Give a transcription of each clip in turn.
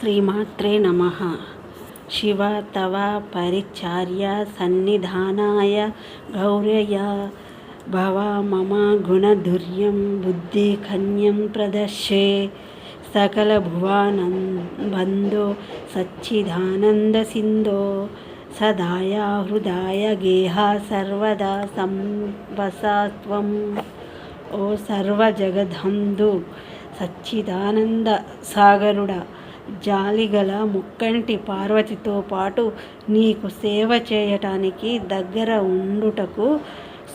శ్రీమాత్రే నమ. శివ తవ పరిచార్య సన్నిధానాయ గౌరయ భవ మమ గుణధుర్యం బుద్ధికన్యం ప్రదర్శే. సకల భువానం బంధో సచ్చిదానంద సింధో సదాయ హృదయ గేహ సర్వదా సంవసత్వం. ఓ జాలిగల ముక్కంటి పార్వతితో పాటు నీకు సేవ చేయటానికి దగ్గర ఉండుటకు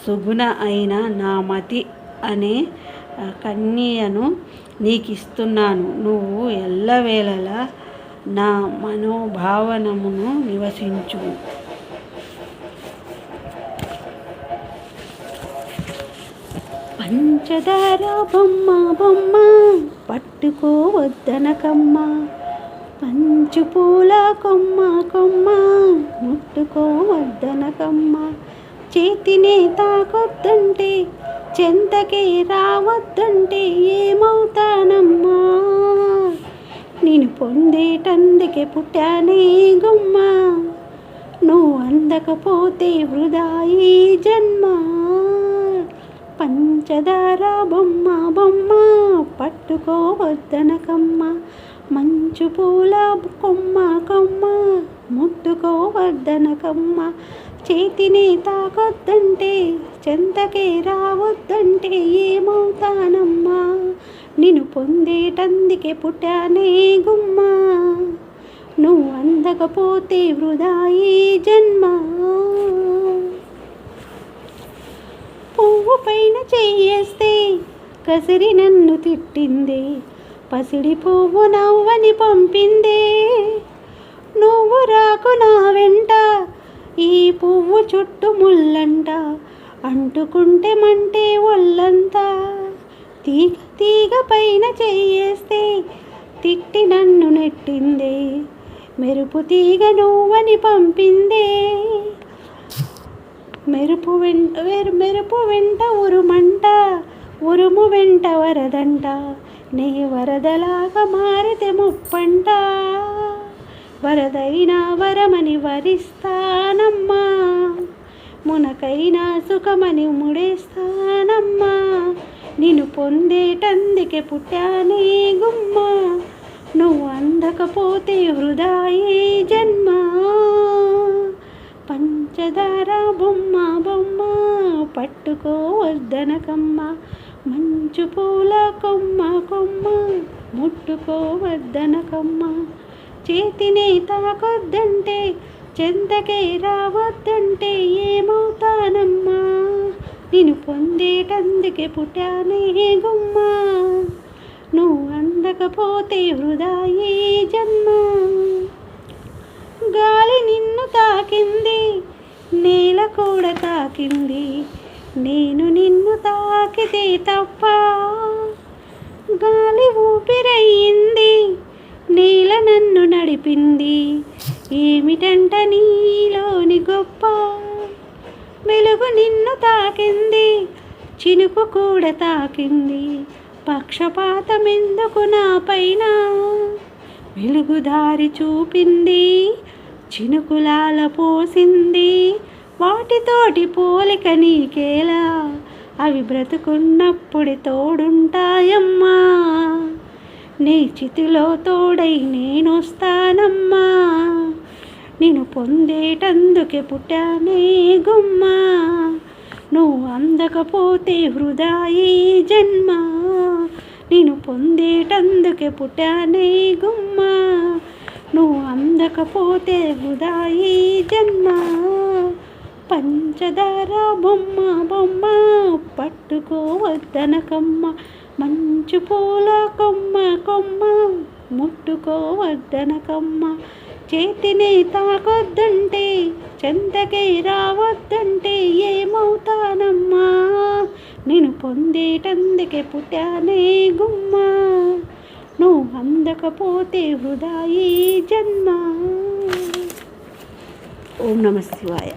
సుగుణ అయిన నా మతి అనే కన్యను నీకిస్తున్నాను. నువ్వు ఎల్లవేళలా నా మనోభావనమును నివసించు. పంచదార బొమ్మ బొమ్మ పట్టుకోవద్దనకమ్మ పంచు పూల కొమ్మ కొమ్మ. ముట్టుకోవద్దనకమ్మ చేతినే తాకొద్దంటే చెంతకే రావద్దంటే ఏమవుతానమ్మా? నేను పొందేటందుకే పుట్టానే గుమ్మ. నువ్వు అందకపోతే వృధా ఈ జన్మ? పంచదార బొమ్మ బొమ్మ పట్టుకోవద్దనకమ్మ మంచు పూల కొమ్మ కొమ్మ ముట్టుకోవద్దనకమ్మ చేతిని తాకొద్దంటే చెంతకే రావద్దంటే ఏమవుతానమ్మా? నిన్ను పొందేటందుకే పుట్టానే గుమ్మ. నువ్వు అందకపోతే వృధా ఈ జన్మ? పువ్వు పైన చెయ్యేస్తే కసిరి నన్ను తిట్టింది. పసిడి పువ్వు నవ్వని పంపిందే. నువ్వు రాకు నా వెంట ఈ పువ్వు చుట్టూ ముల్లంట అంటుకుంటే మంటే ఒళ్ళంతా. తీగ తీగ పైన చెయ్యేస్తే తిట్టి నన్ను నెట్టిందే. మెరుపు తీగ నువ్వని పంపిందే. మెరుపు వెంట మెరుపు వెంట ఉరుమంట ఉరుము వెంట వరదంట. నే వరదలాగా మారితే ముప్పంట. వరదైనా వరమని వరిస్తానమ్మా మునకైనా సుఖమని ముడేస్తానమ్మా. నిన్ను పొందేటందుకే పుట్టానే గుమ్మ. నువ్వు అందకపోతే వృధాయే జన్మ. పంచదార బొమ్మ బొమ్మ పట్టుకోవద్దనకమ్మ మంచు పూల కొమ్మ కొమ్మ ముట్టుకోవద్దనకమ్మ చేతిని తాకొద్దంటే చెంతకే రావద్దంటే ఏమవుతానమ్మా? నేను పొందేటందుకే పుట్టానే గుమ్మ. నువ్వు అందకపోతే వృధా ఈ జన్మ. గాలి నిన్ను తాకింది నేల కూడా తాకింది. నేను తాకితే తప్ప గాలి ఊపిరయ్యింది నేల నన్ను నడిపింది. ఏమిటంట నీలోని గొప్ప వెలుగు నిన్ను తాకింది చినుకు కూడా తాకింది. పక్షపాతం ఎందుకు నా పైన వెలుగుదారి చూపింది చినుకులాల పోసింది. వాటితోటి పోలిక నీకేలా అవి బ్రతుకున్నప్పుడు తోడుంటాయమ్మా. నీ చితిలో తోడై నేనొస్తానమ్మా. నేను పొందేటందుకే పుట్టానే గుమ్మ. నువ్వు అందకపోతే వృధా జన్మ. నేను పొందేటందుకే పుట్టానే గుమ్మ. నువ్వు అందకపోతే వృధా జన్మ. పంచదార బొమ్మ బొమ్మ పట్టుకోవద్దనకమ్మ మంచు పూల కొమ్మ కొమ్మ ముట్టుకోవద్దనకమ్మ. చేతిని తాకొద్దంటే చెంతకే రావద్దంటే ఏమవుతానమ్మా? నేను పొందేటందుకే పుట్టానే గుమ్మ. నువ్వు అందకపోతే వృధా జన్మ. ఓం నమ శివాయ.